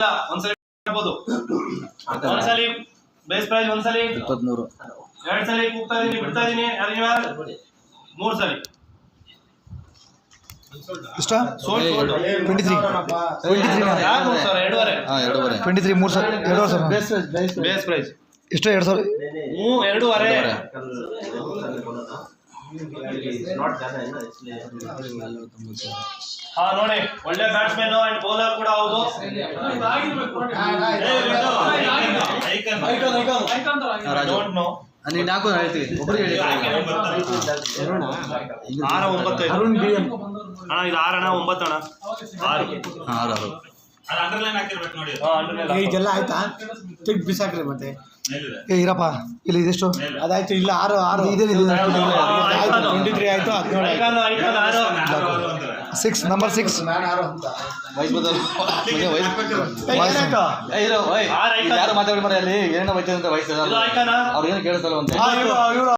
ಇಲ್ಲ, ಒಂದ್ಸಲಿ ಹೇಳ್ಬೋದು. ಒಂದ್ಸಲಿ ಬೇಸ್ ಪ್ರೈಸ್ ಒಂದ್ಸಲಿ. ಇಪ್ಪತ್ಮೂರು. ಎರಡ್ ಸಲ ಕೂಗ್ತಾ ಇದೀನಿ ಬಿಡ್ತಾ ಇದೀನಿ. ಮೂರ್ ಸಲ. ಇಷ್ಟ. ಟ್ವೆಂಟಿ ತ್ರೀ ಟ್ವೆಂಟಿ ತ್ರೀ ಎರಡೂವರೆ. ಟ್ವೆಂಟಿ ತ್ರೀ ಮೂರು ಸಾವಿರ ಎರಡುವರೆ. ಸಾವಿರ ಬೇಸ್ ಪ್ರೈಸ್ ಎಷ್ಟು ಎರಡು ಸಾವಿರ? ಮೂ ಎರಡೂವರೆ. ಹಾ ನೋಡಿ ಒಳ್ಳೆ ಬ್ಯಾಟ್ಸ್ಮನ್ ಅಂಡ್ ಬೌಲರ್ ಕೂಡ ಹೌದು. ನೀನು ಹೇಳ್ತೀವಿ ಒಬ್ಬರಿಗೆ ಹೇಳಿ. ಆರ ಒಂಬತ್ತೈದು ಅರುಣ್ ಬಿ ಎಂ ಅಣ್ಣ ಇದು ಆರಣ ಅಣ್ಣ ಆರು ಆರು. ಇದೆಲ್ಲ ಆಯ್ತಾ? ತೆಗ್ದು ಬಿಸಾಕ್ರಿ ಮತ್ತೆ. ಏ ಇರಪ್ಪ ಇಲ್ಲಿ ಇದೆಷ್ಟು. ಅದಾಯ್ತು ಇಲ್ಲ ಆರು ಆರು. ಇದೆ ಟ್ವೆಂಟಿ ತ್ರೀ ಆಯ್ತು ಹದಿನೇಳು ಆಯ್ತು. Six number six. ಯಾರು ಮಾತಾಡಿ ಮರ ಅಲ್ಲಿ? ಏನೋ ಬೈತದೆ ಅಂತ ವಯಸ್ಸು ಅವ್ರು ಏನು ಕೇಳಿಸಲ್ವಂತೆ